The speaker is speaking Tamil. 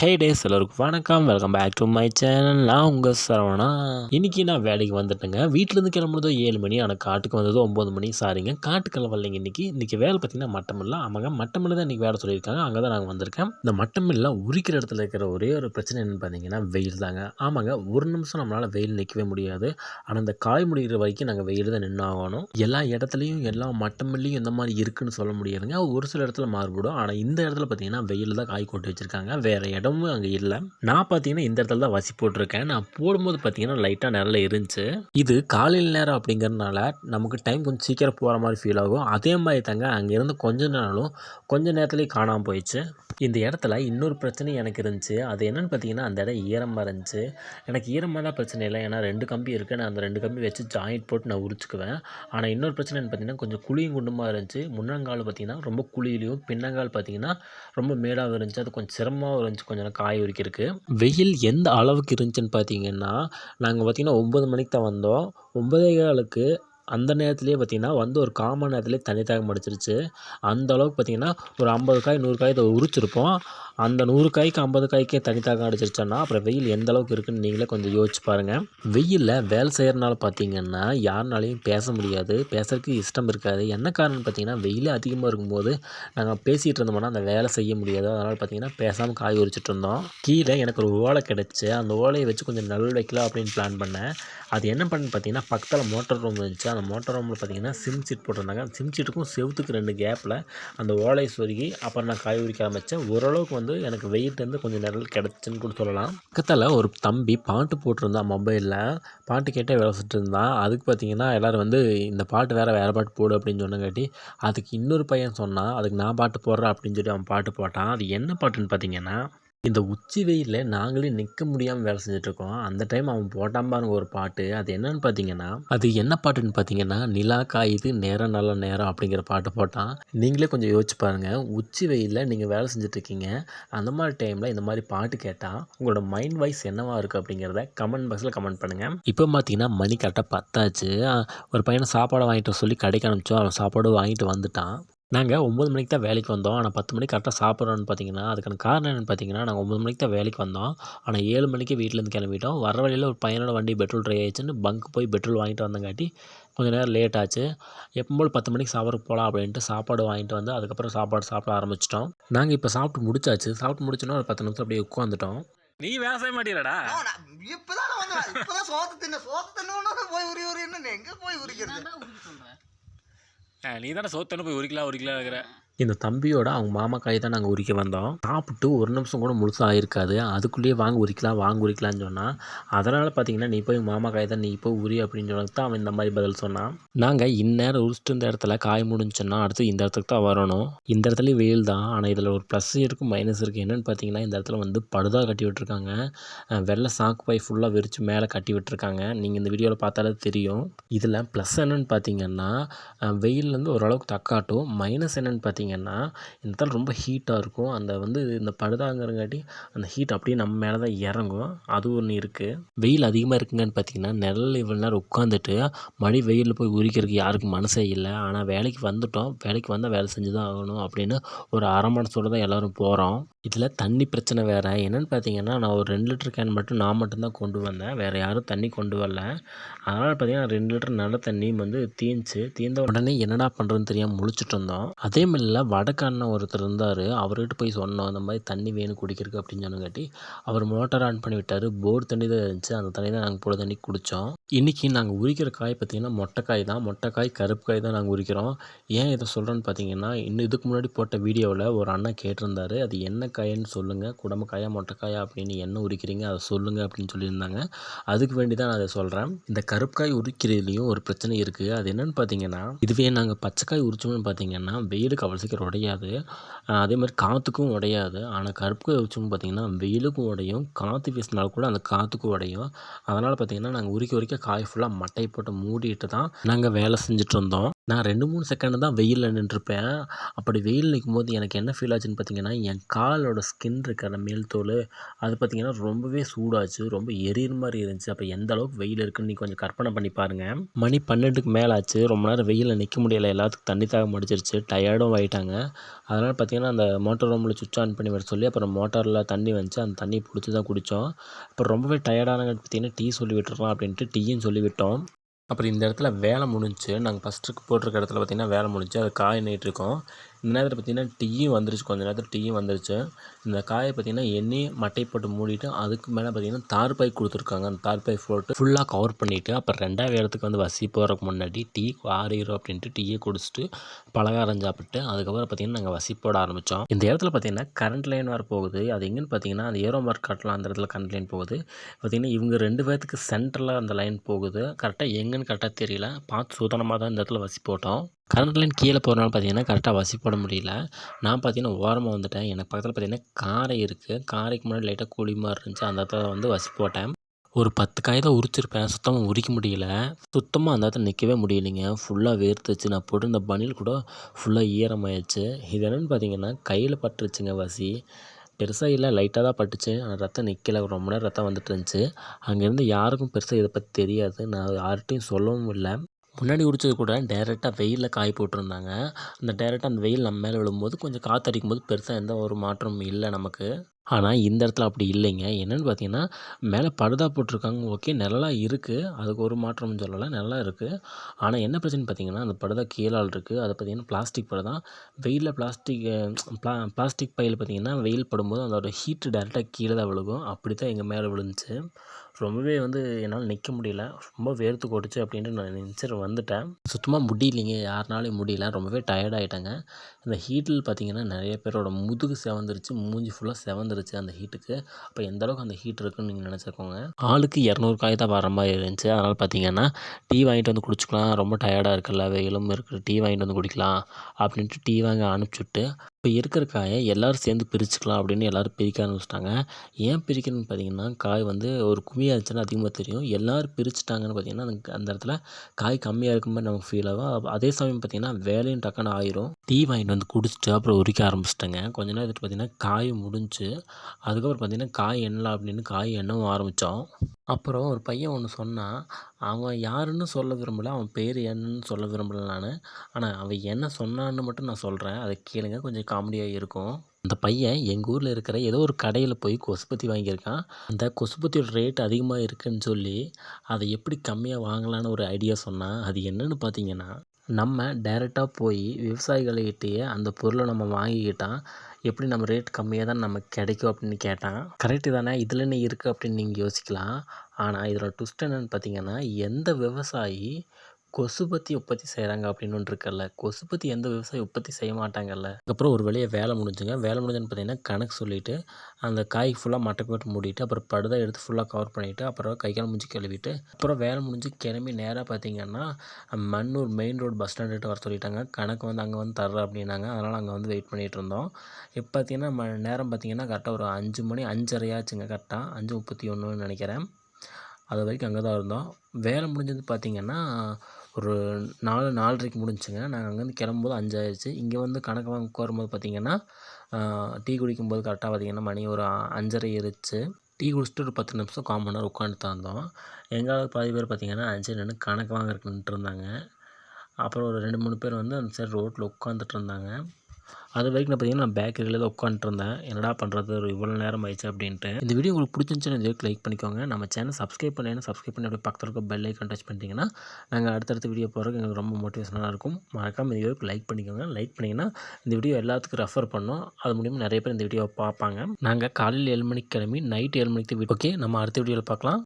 ஹே டேஸ் எல்லோருக்கும் வணக்கம். Welcome back to my channel நான் உங்கள் சரவணா. இன்றைக்கி நான் வேலைக்கு வந்துட்டேங்க. வீட்டிலேருந்து கிளம்புனதோ ஏழு மணி ஆனால் காட்டுக்கு வந்ததோ ஒம்பது மணி. சாரிங்க காட்டுக்கு வரலைங்க இன்றைக்கி இன்றைக்கி வேலை பார்த்திங்கன்னா மட்டமில்ல ஆமாங்க மட்டமில்ல தான் இன்றைக்கி வேலை சொல்லியிருக்காங்க. அங்கே தான் நாங்கள் வந்திருக்கேன். இந்த மட்டமில்ல உரிக்கிற இடத்துல இருக்கிற ஒரே ஒரு பிரச்சனை என்னென்னு பார்த்தீங்கன்னா வெயில் தாங்க. ஆமாங்க ஒரு நிமிஷம் நம்மளால் வெயில் நிற்கவே முடியாது. ஆனால் இந்த காய் முடிகிற வரைக்கும் நாங்கள் வெயில் தான் நின்று ஆகணும். எல்லா இடத்துலையும் எல்லா மட்டமில்லையும் இந்த மாதிரி இருக்குன்னு சொல்ல முடியாதுங்க. ஒரு சில இடத்துல மாறுபடும். ஆனால் இந்த இடத்துல பார்த்தீங்கன்னா வெயில் தான் காய் கொட்டி வச்சுருக்காங்க. வேறு இடம் இடமும் அங்கே இல்லை. நான் பார்த்தீங்கன்னா இந்த இடத்துல தான் வசி போட்டிருக்கேன். நான் போடும்போது பார்த்தீங்கன்னா லைட்டாக நிரல இருந்துச்சு. இது காலையில் நேரம் அப்படிங்கிறதுனால நமக்கு டைம் கொஞ்சம் சீக்கிரம் போகிற மாதிரி ஃபீல் ஆகும். அதே மாதிரி தாங்க அங்கேருந்து கொஞ்ச நேரம் கொஞ்ச நேரத்துலேயே காணாமல் போயிடுச்சு. இந்த இடத்துல இன்னொரு பிரச்சனை எனக்கு இருந்துச்சு. அது என்னென்னு பார்த்தீங்கன்னா அந்த இடம் ஈரமாக இருந்துச்சு. எனக்கு ஈரமாக தான் பிரச்சனை இல்லை. ஏன்னா ரெண்டு கம்பி இருக்குது நான் அந்த ரெண்டு கம்பி வச்சு ஜாயிண்ட் போட்டு நான் உரிச்சுக்குவேன். ஆனால் இன்னொரு பிரச்சனைன்னு பார்த்தீங்கன்னா கொஞ்சம் குழியும் குண்டுமாக இருந்துச்சு. முன்னங்கால் பார்த்தீங்கன்னா ரொம்ப குழியிலையும் பின்னங்கால் பார்த்தீங்கன்னா ரொம்ப மேடாக இருந்துச்சு. அது கொஞ்சம் சிரமமாக இருந்துச்சு. கொஞ்சம் காய உரிக்கிறதுக்கு. வெயில் எந்த அளவுக்கு இருந்துச்சுன்னு பார்த்தீங்கன்னா நாங்கள் பார்த்திங்கன்னா ஒம்பது மணிக்கு தான் வந்தோம். ஒம்பதே காலுக்கு அந்த நேரத்துலேயே பார்த்திங்கன்னா வந்து ஒரு காமன் நேரத்துலேயே தண்ணி தாகம் அடிச்சிருச்சு. அந்த அளவுக்கு பார்த்திங்கன்னா ஒரு ஐம்பது காய் நூறு காய் இதை உரிச்சிருப்போம். அந்த நூறு காய்க்கு ஐம்பது காய்க்கே தனி அடிச்சிருச்சோன்னா அப்புறம் வெயில் எந்த அளவுக்கு இருக்குன்னு நீங்களே கொஞ்சம் யோசிச்சு பாருங்கள் வெயிலில் வேலை செய்கிறனால பார்த்தீங்கன்னா யாருனாலையும் பேச முடியாது பேசுறதுக்கு இஷ்டம் இருக்காது. என்ன காரணம் பார்த்தீங்கன்னா வெயில் அதிகமாக இருக்கும்போது நாங்கள் பேசிகிட்டு இருந்தோம்னா அந்த வேலை செய்ய முடியாது. அதனால் பார்த்தீங்கன்னா பேசாமல் காய் உரிச்சிட்டு இருந்தோம். கீழே எனக்கு ஒரு ஓலை கிடச்சி அந்த ஓலையை வச்சு கொஞ்சம் நல் வைக்கலாம் அப்படின்னு பிளான் பண்ணேன். அது என்ன பண்ணு பார்த்தீங்கன்னா பக்கத்தில் மோட்டர் ரூம் இருந்துச்சு. அந்த மோட்டர் ரூமில் பார்த்தீங்கன்னா சிம் சீட் போட்டிருந்தாங்க. சிம் சீட்டுக்கும் செவத்துக்கு ரெண்டு கேப்பில் அந்த ஓலையை சொருகி அப்புறம் நான் காய் உரிக்க ஆரம்பித்தேன் ஓரளவுக்கு வந்து எனக்கு வெயிட்லேருந்து கொஞ்சம் நிரல் கிடச்சின்னு கூட சொல்லலாம். பக்கத்தில் ஒரு தம்பி பாட்டு போட்டிருந்தான் மொபைலில் பாட்டு கேட்டே விளையாட்டு இருந்தான் அதுக்கு பார்த்தீங்கன்னா எல்லோரும் வந்து இந்த பாட்டு வேறு வேறு பாட்டு போடு அப்படின்னு சொன்னங்காட்டி அதுக்கு இன்னொரு பையன் சொன்னான் அதுக்கு நான் பாட்டு போடுறேன் அப்படின்னு சொல்லி அவன் பாட்டு போட்டான். அது என்ன பாட்டுன்னு பார்த்தீங்கன்னா இந்த உச்சி வெயிலில் நாங்களே நிற்க முடியாமல் வேலை செஞ்சுட்ருக்கோம். அந்த டைம் அவன் போட்டான் பாருங்க ஒரு பாட்டு. அது என்னன்னு பார்த்தீங்கன்னா அது என்ன பாட்டுன்னு பார்த்தீங்கன்னா நிலா காயுது நேரம் நல்ல நேரம் அப்படிங்கிற பாட்டு போட்டான். நீங்களே கொஞ்சம் யோசிச்சு பாருங்கள் உச்சி வெயிலில் நீங்கள் வேலை செஞ்சுட்ருக்கீங்க. அந்த மாதிரி டைமில் இந்த மாதிரி பாட்டு கேட்டால் உங்களோட மைண்ட் வாய்ஸ் என்னவாக இருக்குது அப்படிங்கிறத கமெண்ட் பாக்ஸில் கமெண்ட் பண்ணுங்கள் இப்போ பார்த்தீங்கன்னா மணி கரெக்டாக பத்தாச்சு. ஒரு பையனை சாப்பாடு வாங்கிட்டு சொல்லி கடைக்கு அனுப்பிச்சோம். அவன் சாப்பாடு வாங்கிட்டு வந்துட்டான். நாங்கள் ஒம்பது மணிக்கு தான் வேலைக்கு வந்தோம். ஆனால் பத்து மணிக்கு கரெக்டாக சாப்பிட்றோன்னு பார்த்தீங்கன்னா அதுக்கான காரணம் என்னென்னு பார்த்தீங்கன்னா நாங்கள் ஒம்பது மணிக்கு தான் வேலைக்கு வந்தோம். ஆனால் ஏழு மணிக்கு வீட்டிலேருந்து கிளம்பிட்டோம். வர வழியில் ஒரு பையனோட வண்டி பெட்ரோல் ட்ரை ஆயிடுச்சுன்னு பங்க் போய் பெட்ரோல் வாங்கிட்டு வந்தங்காட்டி கொஞ்சம் நேரம் லேட் ஆச்சு. எப்போம்போது பத்து மணிக்கு சாப்பிட்றதுக்கு போகலாம் அப்படின்ட்டு சாப்பாடு வாங்கிட்டு வந்து அதுக்கப்புறம் சாப்பாடு சாப்பிட ஆரம்பிச்சிட்டோம். நாங்கள் இப்போ சாப்பிட்டு முடிச்சாச்சு. சாப்பிட்டு முடிச்சோன்னா ஒரு பத்து நிமிஷம் அப்படியே உட்காந்துட்டோம் நீ வேலை மாட்டீங்கடா இப்பதான் சோத்து தின்ன சோத்து தின்னு போய் உரி உரி எங்க போய் உரிக்கிறது? நீ தானே சோத்தனை போய் ஒரு கிலோ ஒரு கிலோ இருக்கிற. இந்த தம்பியோட அவங்க மாமா தான் நாங்கள் உரிக்க வந்தோம். சாப்பிட்டு ஒரு நிமிஷம் கூட முழுசாக ஆயிருக்காது. அதுக்குள்ளேயே வாங்க உரிக்கலாம் வாங்க உரிக்கலான்னு சொன்னால் அதனால் பார்த்தீங்கன்னா நீ போய் மாமா தான் நீ போய் உரி அப்படின்னு சொன்னது தான் அவன் இந்த மாதிரி பதில் சொன்னான். நாங்கள் இந்நேரம் உரிச்சிட்டு இந்த இடத்துல காய் முடிஞ்சுன்னா அடுத்து இந்த இடத்துக்கு தான் வரணும். இந்த இடத்துலையும் வெயில் தான். ஆனால் இதில் ஒரு ப்ளஸ் இருக்கும் மைனஸ் இருக்குது என்னென்னு பார்த்தீங்கன்னா இந்த இடத்துல வந்து படுதா கட்டி விட்டுருக்காங்க. வெள்ளை சாக்கு பாய் ஃபுல்லாக விரித்து மேலே கட்டி விட்டுருக்காங்க. நீங்கள் இந்த வீடியோவில் பார்த்தாலே தெரியும். இதில் ப்ளஸ் என்னென்னு பார்த்தீங்கன்னா வெயிலேருந்து ஓரளவுக்கு தக்காட்டும். மைனஸ் என்னென்னு பார்த்தீங்கன்னா பார்த்தீங்கன்னா இந்த இடத்துல ரொம்ப ஹீட்டாக இருக்கும். அந்த வந்து இந்த படுதாங்கிறங்காட்டி அந்த ஹீட் அப்படியே நம்ம மேலே தான் இறங்கும். அது ஒன்று இருக்குது வெயில் அதிகமாக இருக்குங்கன்னு பார்த்தீங்கன்னா நிழல் இவ்வளோ நேரம் உட்காந்துட்டு மழை வெயிலில் போய் உரிக்கிறதுக்கு யாருக்கும் மனசே இல்லை. ஆனால் வேலைக்கு வந்துட்டோம். வேலைக்கு வந்தால் வேலை செஞ்சு தான் ஆகணும் அப்படின்னு ஒரு அரை மனசோடு தான் எல்லோரும் போகிறோம் இதில் தண்ணி பிரச்சனை வேறு. என்னென்னு பார்த்தீங்கன்னா நான் ஒரு ரெண்டு லிட்டர் கேன் மட்டும் நான் மட்டும்தான் கொண்டு வந்தேன். வேறு யாரும் தண்ணி கொண்டு வரல. அதனால் பார்த்தீங்கன்னா ரெண்டு லிட்டர் நல்ல தண்ணி வந்து தீஞ்சு தீர்ந்த உடனே என்னடா பண்ணுறதுன்னு தெரியாமல் முழிச்சிட்டு இருந்தோம். அதே மாதிரில வடக்கு அண்ணன் ஒருத்தர் இருந்தார். அவர்கிட்ட போய் சொன்னோம் அந்த மாதிரி தண்ணி வேணும் குடிக்கிறதுக்கு அப்படின்னு சொன்னங்காட்டி அவர் மோட்டார் ஆன் பண்ணி விட்டார். போர் தண்ணி தான் இருந்துச்சு. அந்த தண்ணி தான் நாங்கள் போட தண்ணி குடித்தோம் இன்றைக்கி நாங்கள் உரிக்கிற காய் பார்த்திங்கன்னா மொட்டைக்காய் தான். மொட்டைக்காய் கருப்பு காய் தான் நாங்கள் உரிக்கிறோம். ஏன் இதை சொல்கிறேன்னு பார்த்தீங்கன்னா இன்னும் இதுக்கு முன்னாடி போட்ட வீடியோவில் ஒரு அண்ணன் கேட்டிருந்தாரு. அது என்ன காயின்னு சொல்லுங்கள் குடமக்காயா மொட்டைக்காயா அப்படின்னு என்ன உரிக்கிறீங்க அதை சொல்லுங்கள் அப்படின்னு சொல்லியிருந்தாங்க. அதுக்கு வேண்டி தான் நான் அதை சொல்கிறேன் இந்த கருப்புக்காய் உரிக்கிறதுலேயும் ஒரு பிரச்சனை இருக்குது அது என்னென்னு பார்த்தீங்கன்னா இதுவே நாங்கள் பச்சைக்காய் உரிச்சோம்னு பார்த்தீங்கன்னா வெயிலுக்கு அவ்வளோ சீக்கிரம் உடையாது. அதே மாதிரி காற்றுக்கும் உடையாது. ஆனால் கருப்புக்காய் உரிச்சோம்னு பார்த்தீங்கன்னா வெயிலுக்கும் உடையும் காற்று வீசினாலும் கூட அந்த காற்றுக்கும் உடையும். அதனால் பார்த்தீங்கன்னா நாங்கள் உரிக்க உரிக்க காய் ஃபுல்லாக மட்டையை போட்டு மூடிட்டு தான் நாங்கள் வேலை செஞ்சுட்டு இருந்தோம். நான் ரெண்டு மூணு செகண்ட் தான் வெயிலில் நின்றுருப்பேன். அப்படி வெயில் நிற்கும்போது எனக்கு என்ன ஃபீல் ஆச்சுன்னு பார்த்தீங்கன்னா என் காலோட ஸ்கின் இருக்குது அந்த மேல் தோல் அது பார்த்தீங்கன்னா ரொம்பவே சூடாச்சு ரொம்ப எரியிற மாதிரி இருந்துச்சு. அப்போ எந்த அளவுக்கு வெயில் இருக்குன்னு நீ கொஞ்சம் கற்பனை பண்ணி பாருங்கள் மணி பன்னெண்டுக்கு மேலே ஆச்சு. ரொம்ப நேரம் வெயிலில் நிற்க முடியல. எல்லாத்துக்கும் தண்ணி தாக முடிச்சிருச்சு டயர்டும் ஆகிட்டாங்க அதனால் பார்த்தீங்கன்னா அந்த மோட்டார் ரூமில் சுவிட்ச் ஆன் பண்ணி வர சொல்லி அப்புறம் மோட்டாரில் தண்ணி வந்துச்சு. அந்த தண்ணி பிடிச்சி தான் குடித்தோம் அப்புறம் ரொம்பவே டயர்டானங்கன்னு பார்த்தீங்கன்னா டீ சொல்லி விட்டுறலாம் அப்படின்ட்டு டீயும் சொல்லி விட்டோம். அப்புறம் இந்த இடத்துல வேலை முடிஞ்சுச்சு. நாங்கள் ஃபஸ்ட்டுக்கு போட்டிருக்க இடத்துல பார்த்திங்கன்னா வேலை முடிஞ்சு அது காய் இருக்கோம். இந்த நேரத்தில் பார்த்திங்கன்னா டீயும் வந்துருச்சு. கொஞ்சம் நேரத்தில் டீயும் வந்துருச்சு. இந்த காயை பார்த்திங்கன்னா எண்ணெய் மட்டை போட்டு மூடிட்டு அதுக்கு மேலே பார்த்திங்கன்னா தார்பாய் கொடுத்துருக்காங்க. அந்த தார்பாய் போட்டு ஃபுல்லாக கவர் பண்ணிவிட்டு அப்புறம் ரெண்டாவது இடத்துக்கு வந்து வசி போகிறதுக்கு முன்னாடி டீ ஆறிடும் அப்படின்ட்டு டீயை குடிச்சிட்டு பலகாரம் சாப்பிட்டு அதுக்கப்புறம் பார்த்திங்கன்னா நாங்கள் வசி போட ஆரம்பித்தோம் இந்த இடத்துல பார்த்திங்கன்னா கரண்ட் லைன் வர போகுது. அது எங்கேன்னு பார்த்தீங்கன்னா அந்த ஏரோ மார்க்காட்டெலாம் அந்த இடத்துல கரண்ட் லைன் போகுது. பார்த்திங்கன்னா இவங்க ரெண்டு பேர்த்துக்கு சென்டரில் அந்த லைன் போகுது. கரெக்டாக எங்கேன்னு கரெக்டாக தெரியல. பார்த்து சுதனமாக தான் இந்த இடத்துல வசி போட்டோம். கரண்ட் லைன் கீழே போகிறனால பார்த்தீங்கன்னா கரெக்டாக வசி போட முடியல. நான் பார்த்தீங்கன்னா ஓரமாக வந்துட்டேன். எனக்கு பக்கத்தில் பார்த்தீங்கன்னா காரை இருக்குது காரைக்கு முன்னாடி லைட்டாக குழி மாதிரி இருந்துச்சு. அந்த இடத்துல வந்து வசி போட்டேன். ஒரு பத்து காய் தான் உரிச்சிருப்பேன். சுத்தமாக உரிக்க முடியல. சுத்தமாக அந்த இடத்துல நிற்கவே முடியலைங்க. ஃபுல்லாக வேர்த்துச்சு. நான் போட்டிருந்த பனியில் கூட ஃபுல்லாக ஈரமாயிடுச்சு. இது என்னென்னு பார்த்தீங்கன்னா கையில் பட்டுருச்சுங்க வசி. பெருசாக இல்லை லைட்டாக தான் பட்டுச்சு. ஆனால் ரத்தம் நிற்கலை ரொம்ப நேரம் ரத்தம் வந்துட்டு இருந்துச்சு. அங்கேருந்து யாருக்கும் பெருசாக இதை பற்றி தெரியாது. நான் யார்கிட்டையும் சொல்லவும் இல்லை. முன்னாடி உரிச்சது கூட டேரெக்டாக வெயிலில் காய போட்டிருந்தாங்க. அந்த டேரெக்டாக அந்த வெயில் நம்ம மேலே விழும்போது கொஞ்சம் காற்றடிக்கும் போது பெருசாக எந்த ஒரு மாற்றமும் இல்லை நமக்கு. ஆனால் இந்த இடத்துல அப்படி இல்லைங்க. என்னென்னு பார்த்தீங்கன்னா மேலே படுதா போட்டிருக்காங்க. ஓகே நிழலாக இருக்குது அதுக்கு ஒரு மாற்றமும் சொல்லலை. நல்லா இருக்குது ஆனால் என்ன பிரச்சனைன்னு பார்த்தீங்கன்னா அந்த படுதா கீழால் இருக்குது அதை பார்த்தீங்கன்னா பிளாஸ்டிக் படுதா வெயிலில் பிளாஸ்டிக் ப்ளா பிளாஸ்டிக் பையில் பார்த்தீங்கன்னா வெயில் படும்போது அதோட ஹீட்டு டேரெக்டாக கீழே தான் விழுகும். அப்படி தான் எங்கள் மேலே விழுந்துச்சு. ரொம்பவே வந்து என்னால் நிற்க முடியல. ரொம்ப வேர்த்து கொட்டுச்சு அப்படின்ட்டு நான் நினச்சிட்டு வந்துட்டேன். சுத்தமாக முடியலைங்க. யாருனாலையும் முடியல. ரொம்பவே டயர்டாகிட்டேங்க இந்த ஹீட்டில் பார்த்தீங்கன்னா நிறைய பேரோட முதுகு செவந்துருச்சு. மூஞ்சி ஃபுல்லாக செவந்துருச்சு. அந்த ஹீட்டுக்கு அப்போ எந்த அளவுக்கு அந்த ஹீட் இருக்குன்னு நீங்கள் நினச்சிக்கோங்க ஆளுக்கு இரநூறு காய் தான் வர மாதிரி இருந்துச்சு. அதனால் பார்த்தீங்கன்னா டீ வாங்கிட்டு வந்து குடிச்சிக்கலாம். ரொம்ப டயர்டாக இருக்குல்ல வெயிலும் இருக்குது டீ வாங்கிட்டு வந்து குடிக்கலாம். அப்படின்ட்டு டீ வாங்க அனுப்பிச்சுட்டு இப்போ இருக்கிற காயை எல்லோரும் சேர்ந்து பிரிச்சுக்கலாம் அப்படின்னு எல்லோரும் பிரிக்க ஆரம்பிச்சிட்டாங்க. ஏன் பிரிக்கணும்னு பார்த்தீங்கன்னா காய் வந்து ஒரு குமியாக இருந்துச்சுன்னா அதிகமாக தெரியும். எல்லோரும் பிரிச்சுட்டாங்கன்னு பார்த்தீங்கன்னா அந்த அந்த இடத்துல காய் கம்மியாக இருக்க மாதிரி நமக்கு ஃபீல் ஆகும். அதே சமயம் பார்த்தீங்கன்னா வேலையும் டக்குன்னு ஆயிரும். டீ வாங்கிட்டு வந்து குடிச்சிட்டு அப்புறம் உரிக்க ஆரம்பிச்சிட்டாங்க. கொஞ்ச நேரம் பார்த்தீங்கன்னா காய் முடிஞ்சு அதுக்கப்புறம் பார்த்தீங்கன்னா காய் எண்ணலாம் அப்படின்னு காய் எண்ணவும் ஆரம்பித்தோம் அப்புறம் ஒரு பையன் ஒன்று சொன்னான் அவன் யாருன்னு சொல்ல விரும்பலை அவன் பேர் என்னன்னு சொல்ல விரும்பலை நான். ஆனால் அவன் என்ன சொன்னான்னு மட்டும் நான் சொல்கிறேன் அதை கேளுங்க கொஞ்சம் காமெடியாக இருக்கும். அந்த பையன் எங்கள் ஊரில் இருக்கிற ஏதோ ஒரு கடையில் போய் கொசுபத்தி வாங்கியிருக்கான். அந்த கொசுபத்தியோட ரேட் அதிகமாக இருக்குன்னு சொல்லி அதை எப்படி கம்மியாக வாங்கலான்னு ஒரு ஐடியா சொன்னான். அது என்னன்னு பார்த்தீங்கன்னா நம்ம டைரெக்டாக போய் விவசாயிகள்கிட்டயே அந்த பொருளை நம்ம வாங்கிக்கிட்டால் எப்படி நம்ம ரேட் கம்மியாக தான் நமக்கு கிடைக்கும் அப்படின்னு கேட்டான் கரெக்டு தானே? இதில் என்ன இருக்குது அப்படின்னு நீங்கள் யோசிக்கலாம். ஆனால் இதில் ட்விஸ்ட் என்னென்னு பார்த்தீங்கன்னா எந்த விவசாயி கொசுபத்தி உற்பத்தி செய்கிறாங்க அப்படின்னு ஒன்று இருக்குல்ல. கொசுபத்தி எந்த விவசாயி உற்பத்தி செய்ய மாட்டாங்கல்ல. அதுக்கப்புறம் ஒரு வழியாக வேலை முடிஞ்சுங்க. வேலை முடிஞ்சுன்னு பார்த்தீங்கன்னா கணக்கு சொல்லிவிட்டு அந்த காய் ஃபுல்லாக மட்டை போட்டு மூடிட்டு அப்புறம் படுதா எடுத்து ஃபுல்லாக கவர் பண்ணிவிட்டு அப்புறம் கை கால் முடிஞ்சு கழுவிட்டு அப்புறம் வேலை முடிஞ்சு கிளம்பி நேராக பார்த்தீங்கன்னா மண்ணூர் மெயின் ரோடு பஸ் ஸ்டாண்டுகிட்ட வர சொல்லிட்டாங்க. கணக்கு வந்து அங்கே வந்து தர்ற அப்படின்னாங்க. அதனால் அங்கே வந்து வெயிட் பண்ணிகிட்டு இருந்தோம். இப்போ பார்த்தீங்கன்னா ம நேரம் பார்த்தீங்கன்னா கரெக்டாக ஒரு அஞ்சு மணி அஞ்சரையாச்சுங்க கரெக்டாக அஞ்சு முப்பத்தி ஒன்றுன்னு நினைக்கிறேன். அது வரைக்கும் அங்கே தான் இருந்தோம். வேலை முடிஞ்சது பார்த்திங்கன்னா ஒரு நாலு நாலரைக்கு முடிஞ்சுங்க நாங்கள் அங்கேருந்து கிளம்பும்போது அஞ்சாயிருச்சு. இங்கே வந்து கணக்கு வாங்க உட்காரும்போது பார்த்திங்கன்னா டீ குடிக்கும்போது கரெக்டாக பார்த்திங்கன்னா மணி ஒரு அஞ்சரை இருச்சு டீ குடிச்சிட்டு ஒரு பத்து நிமிஷம் கால் மணி நேரம் உட்காந்துட்டு தான் இருந்தோம். எங்களால் பாதி பேர் பார்த்திங்கன்னா அஞ்சு நின்று கணக்கு வாங்குறதுக்கு இருந்தாங்க. அப்புறம் ஒரு ரெண்டு மூணு பேர் வந்து அந்த சைடு ரோட்டில் உட்காந்துட்டு இருந்தாங்க. அது வரைக்கும் நான் பார்த்தீங்கன்னா நான் பேக்கரியில் தான் உட்காந்துருந்தேன் என்னடா பண்ணுறது ஒரு இவ்வளோ நேரம் ஆயிடுச்சு அப்படின்ட்டு. இந்த வீடியோ உங்களுக்கு பிடிச்சிருந்துச்சுன்னு இந்த லைக் பண்ணிக்கோங்க. நம்ம சேனல் சப்ஸ்கிரைப் பண்ணி சப்ஸ்கிரைப் பண்ணி அப்படியே பக்கத்தில் இருக்க பெல் ஐக்கன் டச் பண்ணிட்டீங்கன்னா நாங்கள் அடுத்தடுத்த வீடியோ போகிறதுக்கு எங்களுக்கு ரொம்ப மோட்டிவேஷனாக இருக்கும். மறக்காமல் இந்த வீடியோக்கு லைக் பண்ணிக்கோங்க. லைக் பண்ணிங்கன்னா இந்த வீடியோ எல்லாத்துக்கும் ரெஃபர் பண்ணோம். அது மூலியமாக நிறைய பேர் இந்த வீடியோவை பார்ப்பாங்க. நாங்கள் காலையில் ஏழு மணிக்கு கிளம்பி நைட் ஏழு மணிக்கு ஓகே நம்ம அடுத்த வீடியோவில் பார்க்கலாம்.